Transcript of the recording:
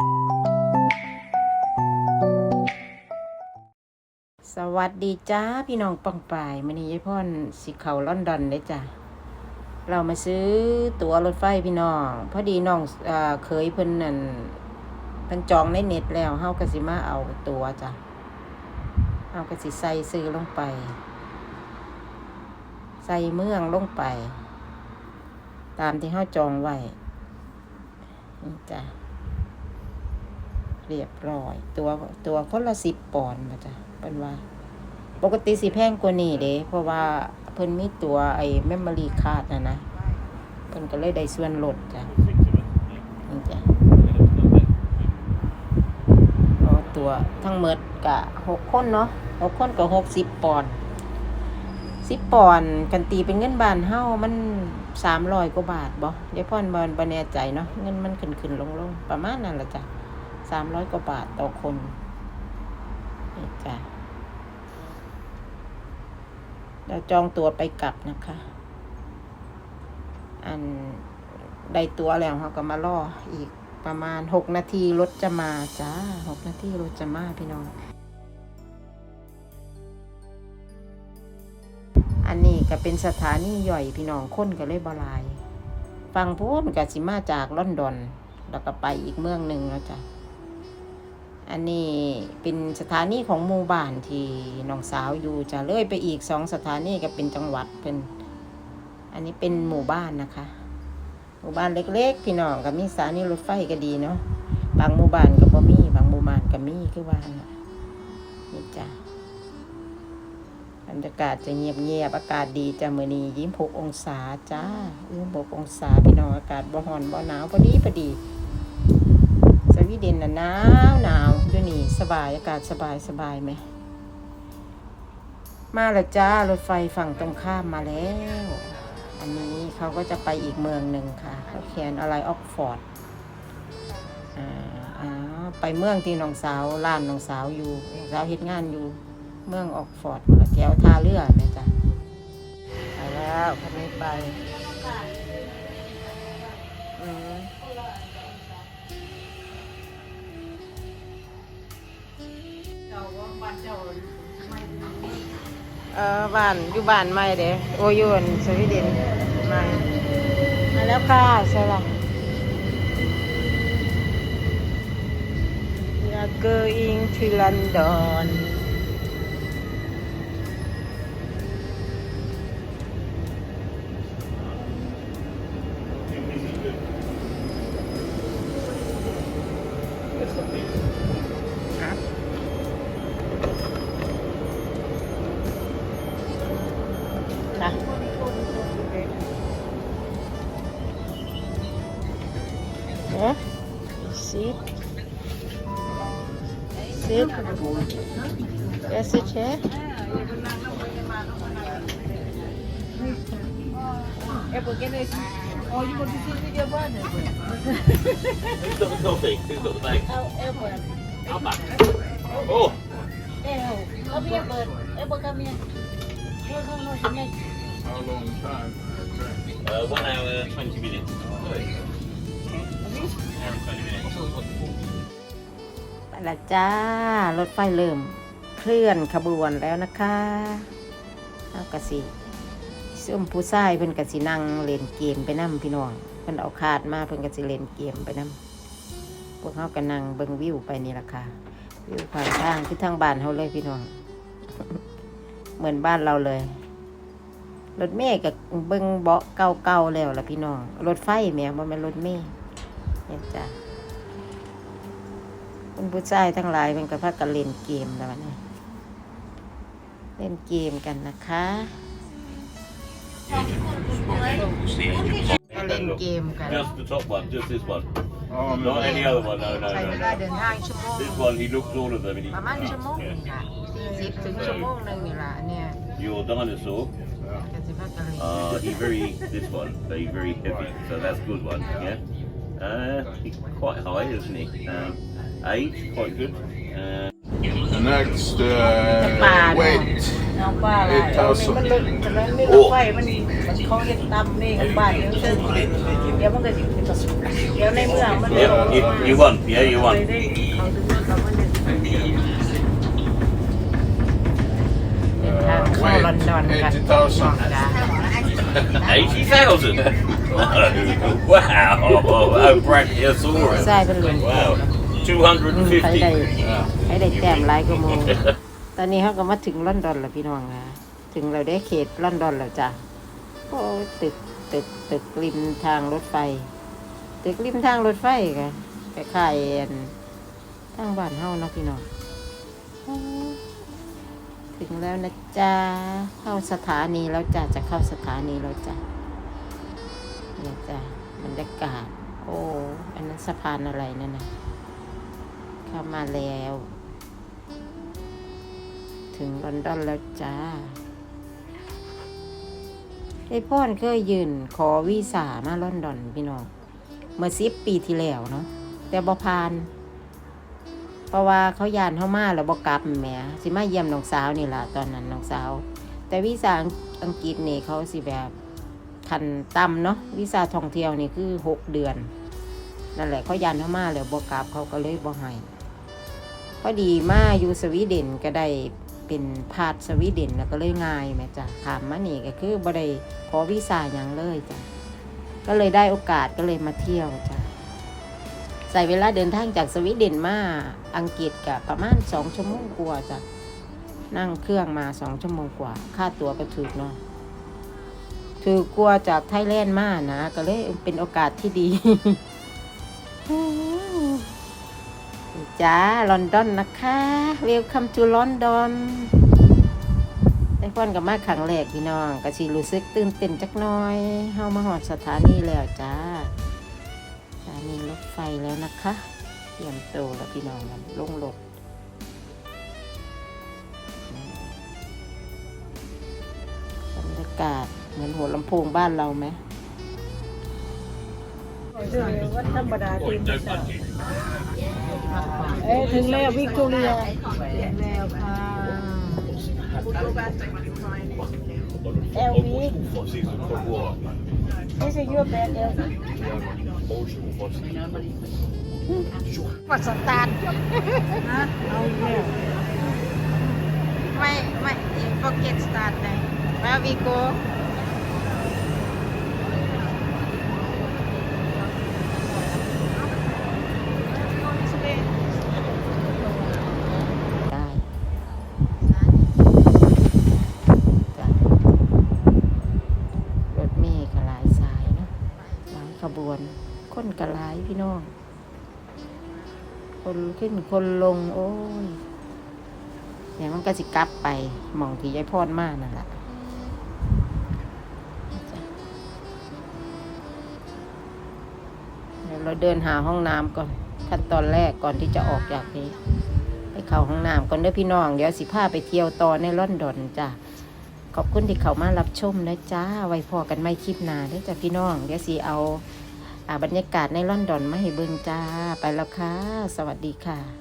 สวัสดีจ้าพี่น้องปังป่ายมันนี้ยายพ่อนสิเขาลอนดอนเลยจ้ะเรามาซื้อตั๋วรถไฟพี่น้อง พอดีน้องเออเคยเพิ่นนั่นเพิ่นจองในเน็ตแล้วเฮาก็สิมาเอาตั๋วจ้ะเฮาก็สิใส่ซื้อลงไป ใส่เมืองลงไป ตามที่เฮาจองไว้จ้ะ เรียบร้อย ตัวตัวคนละสิบปอนด์มาจ้ะเป็นว่า ปกติสิแพงกว่านี้เด้เพราะว่าเพิ่นมีตัวไอ้เมมโมรี่คาร์ดนะนะเพิ่นก็เลยได้ส่วนลดจ้ะนี่จ้ะตัวทั้งหมดกะหกคนเนาะหกคนก็หกสิบปอนด์สิบปอนด์กันตีเป็นเงินบานเฮ้ามันสามร้อยกว่าบาทบ่เดี๋ยวพ่อนบอลบ่แน่ใจเนาะเงินมันขึ้นขึ้นลงลงประมาณนั้นละจ้ะ สามร้อยกว่าบาทต่อคนนี่จ้ะเราจองตัวไปกลับนะคะ อันได้ตัวแล้วเขาก็มารออีกประมาณหกนาทีรถจะมาจ้าหกนาทีรถจะมาพี่น้อง อันนี้ก็เป็นสถานีย่อยพี่น้องคนก็เลยบลาย ฟังพูดกับสิมาจากลอนดอน แล้วก็ไปอีกเมืองหนึ่งแล้วจ้ะ อันนี้เป็นสถานีของหมู่บ้านที่น้องสาวอยู่จะเลื่อยไปอีกสองสถานีก็เป็นจังหวัดเป็น อันนี้เป็นหมู่บ้านนะคะ หมู่บ้านเล็ก ๆ พี่น้องก็มีสถานีรถไฟก็ดีเนาะบางหมู่บ้านก็บ่มี บางหมู่บ้านก็มีคือว่านนี่จ้ะบรรยากาศจะเงียบๆอากาศดีจะมือนียี่สิบหกองศาจ้ายี่สิบหกองศาพี่น้องอากาศบ่ร้อนบ่หนาวพอดีพอดี วีเดนน่ะหนาวหนาวด้วยนี่สบายอากาศสบายสบายไหม มาแล้วจ้ารถไฟฝั่งตรงข้ามมาแล้ว อันนี้เขาก็จะไปอีกเมืองหนึ่งค่ะเขาเขียนอะไรออกฟอร์ดอ่าอ่าไปเมืองที่น้องสาวร้านน้องสาวอยู่น้องสาวเฮ็ดงานอยู่ เมืองออกฟอร์ดแถวท่าเรือนี่ยจ้ะไปแล้วคันนี้ไปอืม เออบ้านอยู่บ้านใหม่เด้โอยูนสวีเดนม่มาแล้วค่ะใช่ป่ะ We are going to London ค sit, seat safe passage है Oh. Come here, bird. Abel, come here. How long time? Uh, one hour, 20 minutes. Oh. ไปละจ้า รถไฟเริ่มเคลื่อนขบวนแล้วนะคะเอากระสิซุ่มผู้ชายเพิ่นกระสินั่งเล่นเกมไปนํพี่น้องเพิ่นเอาคาดมาเพิ่นกระสิเล่นเกมไปนํพวกเขาก็นั่งเบิงวิวไปนี่ละค่ะวิวข้างทางคือทางบ้านเขาเลยพี่น้อง เหมือนบ้านเราเลยรถเมย์กับเบิงเบาะเก่าๆแล้วล่ะพี่น้อง รถไฟแม่บ่แม่นรถเมย์ เนี่ยจ้ะคุณผู้ชายทั้งหลายเป็นกระพักกันเล่นเกมแล้วนะเล่นเกมกันนะคะ See it. ก็เล่นเกมกัน Just the top one, just this one. Oh, Not any other one, no, no, ใช้ no. เวลา no. เดินทางชั่วโมง This one, he looks all of them and he ประมาณชั่วโมง Yeah. นี่ค่ะสี่สิบถึงชั่วโมงหนึ่งนี่ละเนี่ย Your dinosaur, ก็จะพักกันเล่น uh, he very, this one, so he's very heavy, so that's a good one, yeah? Uh, quite high, isn't he? Uh, eight, quite good. Uh, Next, uh, weight. You won, yeah, you won. 80,000. wow. Oh, Brachiosaurus. ใช่เป็นหลุม Wow. ไปได้ 250. ได้แต้มหลายกมง ตอนนี้เขาก็มาถึงลอนดอนแล้วพี่น้องคะถึงเราได้เขตลอนดอนแล้วจ้ะโอ้ตึกตึกตึกริมทางรถไฟ ตึกริมทางรถไฟค่ะไปขายทั้งบ้านเฮ้าเนาะพี่น้องโอ้ ถึงแล้วนะจ๊ะ เข้าสถานีแล้วจ้ะจะเข้าสถานีแล้วจ้ะเนี่ยจ้ะบรรยากาศ โอ้อันนั้นสะพานอะไรนั่นนะเข้ามาแล้ว ถึงลอนดอนแล้วจ้าไอ้พ่อนเคยยืนขอวีซ่ามาลอนดอนพี่น้องเมื่อสิบปีที่แล้วเนาะแต่บ่ผ่าน เพราะว่าเขายานเข้ามาแล้วบ่กลับแหมสิมาเยี่ยมน้องสาวนี่ล่ะตอนนั้นน้องสาว แต่วีซ่าอังกฤษนี่เขาสิแบบทันต่ำเนาะวีซ่าท่องเที่ยวนี่คือหกเดือนนั่นแหละเขายันเข้ามาแล้วบกกลับเขาก็เลยบ่ให้พอดีมาอยู่สวีเดนก็ได้เป็นพาสสวีเดนแล้วก็เลยง่ายแม่จ้ะถามมานี่ก็คือบ่ได้ขอวีซ่าอย่างเลยจ้ะก็เลยได้โอกาสก็เลยมาเที่ยวจ้ะ ใส่เวลาเดินทางจากสวีเดนมาอังกฤษกับประมาณสองชั่วโมงกว่าจ้ะนั่งเครื่องมาสองชั่วโมงกว่า ค่าตั๋วก็ถูกเนาะถือกลัวจากไทยแลนด์มานะ ก็เลยเป็นโอกาสที่ดี จ้า ลอนดอนนะคะ Welcome to London ได้พ่อนกับมาครั้งแรกพี่น้องก็สิรู้สึกตื่นเต้นจักน้อย เฮามาหอดสถานีแล้วจ้า แล้วนะคะเตรียมตัวแล้วพี่น้องกันลงรถบรรยากาศเหมือนหัวลำโพงบ้านเราไหมวันธรรมดาตื่นเช้าเอ้ยถึงแล้ววิกตอเรียถึงแล้วค่ะเอลวี This is your bed, Elvi. ปัดสตาร์ทฮะเอาอีกแล้วไม่ไม่ forget start เลย where we go ได้จ้ะรถเมย์ก็หลายสายเนาะหลายขบวน คนก็หลายพี่น้อง คน ขึ้นคนลง โอ้ยเดี๋ยมันก็สิกลับไปมองที่ยายพรมากนั่นแหละจ้ะเดี๋ยวเราเดินหาห้องน้ำก่อนขั้นตอนแรกก่อนที่จะออกจากนี้ไปเข้าห้องน้ำก่อนเด้อพี่น้อง เดี๋ยวสิพาไปเที่ยวต่อในลอนดอนจ้ะขอบคุณที่เขามารับชมนะจ้า ไว้พอกันไม่คลิปหนาเด้อจ้ะพี่น้อง เดี๋ยวสิเอา บรรยากาศในลอนดอนมาให้เบิ่งจ้า ไปแล้วค่ะ สวัสดีค่ะ